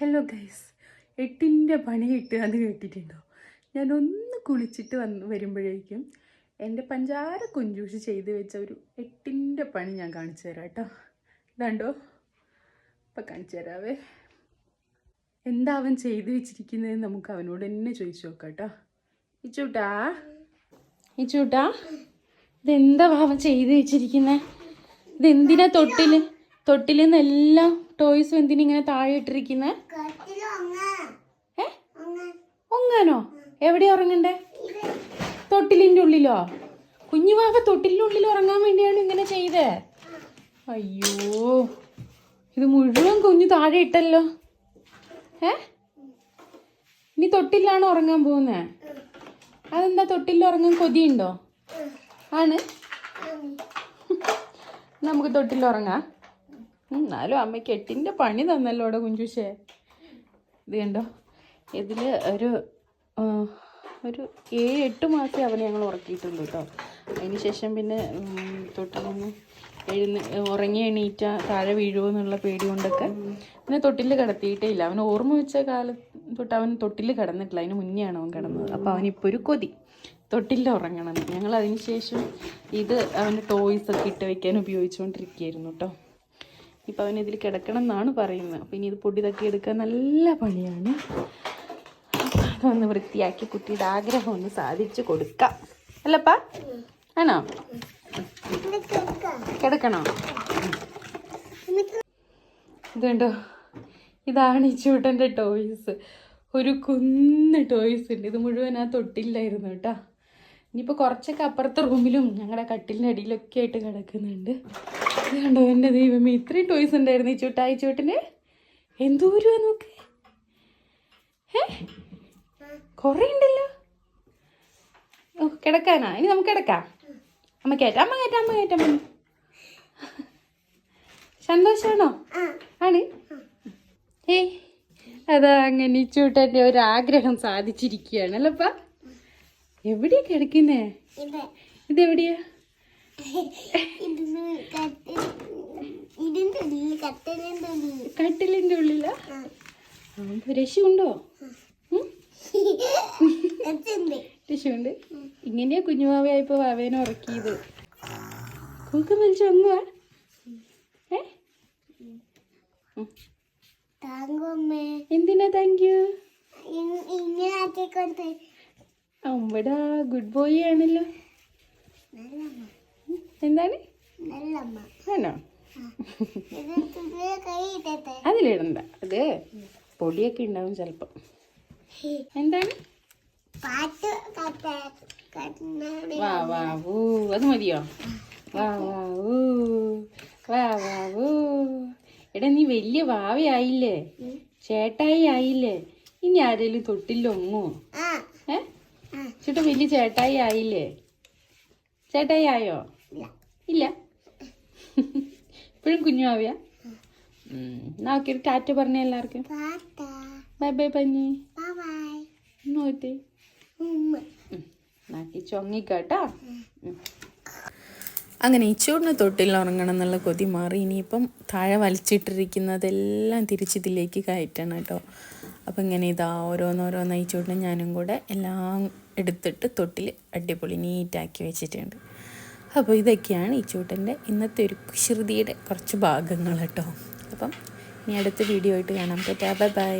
Hello guys എട്ടിന്റെ പണി കിട്ടുകയെന്ന് കേട്ടിട്ടുണ്ടോ? ഞാനൊന്ന് കുളിച്ചിട്ട് വന്ന് വരുമ്പോഴേക്കും എന്റെ പഞ്ചാര കുഞ്ചൂഷ് ചെയ്ത് വെച്ച ഒരു എട്ടിന്റെ പണി ഞാൻ കാണിച്ചു തരാം കേട്ടോ. ഇതാണ്ടോ? ഇപ്പം കാണിച്ചു തരാവേ. എന്താ അവൻ ചെയ്ത് വെച്ചിരിക്കുന്നത് നമുക്ക് അവനോട് തന്നെ ചോദിച്ചു നോക്കാം കേട്ടോ. ഇച്ചൂട്ടാ. ഇച്ചൂട്ടാ. ഇതെന്താ അവൻ ചെയ്ത് വെച്ചിരിക്കുന്നത് ഇതെന്തിനാ തൊട്ടിൽ നിന്നെല്ലാം ടോയ്സും എന്തിനും ഇങ്ങനെ താഴെ ഇട്ടിരിക്കുന്നത് ഏ? ഒങ്ങാനോ എവിടെ ഉറങ്ങണ്ടേ? തൊട്ടിലിന്റെ ഉള്ളിലോ? കുഞ്ഞുവാവ തൊട്ടിലിന്റെ ഉള്ളിൽ ഉറങ്ങാൻ വേണ്ടിയാണ് ഇങ്ങനെ ചെയ്തേ. അയ്യോ. ഇത് മുഴുവൻ കുഞ്ഞു താഴെ ഇട്ടല്ലോ. ഏ? ഇനി തൊട്ടിലാണ് ഉറങ്ങാൻ പോകുന്നത് അതെന്താ തൊട്ടിലിൽ ഉറങ്ങാൻ കൊതിയുണ്ടോ? ആണ്. നമുക്ക് തൊട്ടിൽ ഉറങ്ങാം. ഉം, എന്നാലും അമ്മയ്ക്ക് എട്ടിന്റെ പണി തന്നല്ലോ അവിടെ കുഞ്ചുശേ ഇത് കണ്ടോ? ഇതിൽ ഒരു ഒരു ഏഴ് എട്ട് മാസമേ അവനെ ഞങ്ങൾ ഉറക്കിയിട്ടുള്ളൂ കേട്ടോ അതിന് ശേഷം പിന്നെ തൊട്ടിൽ തൊട്ടിലൊന്ന് എഴുന്ന ഉറങ്ങി എണീറ്റ താഴെ വീഴുമോ എന്നുള്ള പേടി കൊണ്ടൊക്കെ പിന്നെ തൊട്ടിൽ കിടത്തിയിട്ടേ ഇല്ല. അവൻ ഓർമ്മ വെച്ച കാലം തൊട്ട് അവൻ തൊട്ടിൽ കിടന്നിട്ടില്ല. അതിന് മുന്നെയാണ് അവൻ കിടന്നത്. അപ്പോൾ അവനിപ്പോൾ ഒരു കൊതി. തൊട്ടില്ല ഉറങ്ങണം. ഞങ്ങൾ അതിന് ശേഷം ഇത് അവന്റെ ടോയ്സൊക്കെ ഇട്ട് വയ്ക്കാൻ ഉപയോഗിച്ചുകൊണ്ടിരിക്കുകയായിരുന്നു കേട്ടോ ഇപ്പം അവൻ ഇതിൽ കിടക്കണം എന്നാണ് പറയുന്നത്. അപ്പം ഇനി ഇത് പൊടി എടുക്കാൻ നല്ല പണിയാണ്. അതൊന്ന് വൃത്തിയാക്കി കുട്ടിയുടെ ആഗ്രഹം ഒന്ന് സാധിച്ചു കൊടുക്കാം. അല്ലപ്പാ? ആണോ? കിടക്കണോ? ഇതുണ്ടോ? ഇതാണ് ഈ ചൂട്ടന്റെ ടോയ്സ് ഒരു കുന്ന് ടോയ്സ് ഉണ്ട്. ഇത് മുഴുവൻ ആ തൊട്ടില്ലായിരുന്നു കേട്ടോ. ഇനിയിപ്പോൾ കുറച്ചൊക്കെ അപ്പുറത്തെ റൂമിലും ഞങ്ങളുടെ കട്ടിലിന്റെ അടിയിലൊക്കെ ആയിട്ട് കിടക്കുന്നുണ്ട്. അതുകൊണ്ടോ കണ്ടോ എന്റെ ദൈവമേ ഇത്രയും ടോയ്സ് ഉണ്ടായിരുന്നു ഈ ചൂട്ടായി ചൂട്ടിന്? എന്തോരുവാ നോക്ക്? ഏ കുറേ ഉണ്ടല്ലോ. ഓ കിടക്കാനാ? ഇനി നമുക്ക് കിടക്കാം. അമ്മ കയറ്റാം അമ്മ കയറ്റാം അമ്മ കയറ്റാം അമ്മ. സന്തോഷമാണോ ആണ്. ഏയ് അതാ അങ്ങനെ ചൂട്ടന്റെ ഒരാഗ്രഹം സാധിച്ചിരിക്കുകയാണ് അല്ലപ്പാ എവിടെയാ കിടക്കുന്നേ? ഇതെവിടെയാ? കട്ടിലിന്റെ ഉള്ളിലോ. കട്ടലിന്റെ കട്ടിലിന്റെ ഉള്ളിലാ രശുണ്ടോ ഇങ്ങനെയാ കുഞ്ഞുമാവയായിപ്പോ വാവേനെ ഉറക്കിയത്. കൂക്ക മനുഷ്യ ഏ? താങ്കുമ്മേ എന്തിനാ താങ്ക് യു? ഇങ്ങനെ ആക്കിക്കൊണ്ട് അമ്പടാ ഗുഡ് ബോയ് ആണല്ലോ. എന്താണ്? ആണോ? അതിലിടണ്ട. അത് പൊടിയൊക്കെ ഉണ്ടാവും ചിലപ്പം. എന്താണ്? വാ വാ ഊ അത് മതിയോ? വാ വാ ഊ വാ വാ ഊ എടാ നീ വലിയ വാവയായില്ലേ? ചേട്ടായി ആയില്ലേ? ഇനി ആരെങ്കിലും തൊട്ടില്ലൊങ്ങോ ഏ? ആ. ചേട്ടാ വലിയ ചേട്ടായി ആയില്ലേ? ചേട്ടായി ആയോ? ഇല്ല. ഇപ്പോഴും കുഞ്ഞു ആവിയ? എന്നാ ഓക്കെ ടാറ്റ പറഞ്ഞ എല്ലാവർക്കും. ബൈ ബൈ പഞ്ഞി നാട്ടി ചൊങ്ങിക്കാട്ടാ അങ്ങനെ ഇച്ചൂടിന് തൊട്ടിൽ ഉറങ്ങണം എന്നുള്ള കൊതി മാറി. ഇനിയിപ്പം താഴെ വലിച്ചിട്ടിരിക്കുന്നതെല്ലാം തിരിച്ചിതിലേക്ക് കയറ്റണം കേട്ടോ. അപ്പം ഇങ്ങനെ ഇതാ ഓരോന്നോരോന്ന് ഇച്ചൂടിന് ഞാനും കൂടെ എല്ലാം എടുത്തിട്ട് തൊട്ടിൽ അടിപൊളി നീറ്റാക്കി വെച്ചിട്ടുണ്ട്. അപ്പോൾ ഇതൊക്കെയാണ് ഈ ചൂട്ടന്റെ ഇന്നത്തെ ഒരു കുശൃതിയുടെ കുറച്ച് ഭാഗങ്ങൾ കേട്ടോ. അപ്പം ഇനി അടുത്ത വീഡിയോ ആയിട്ട് കാണാം. പറ്റാ ബൈ ബൈ.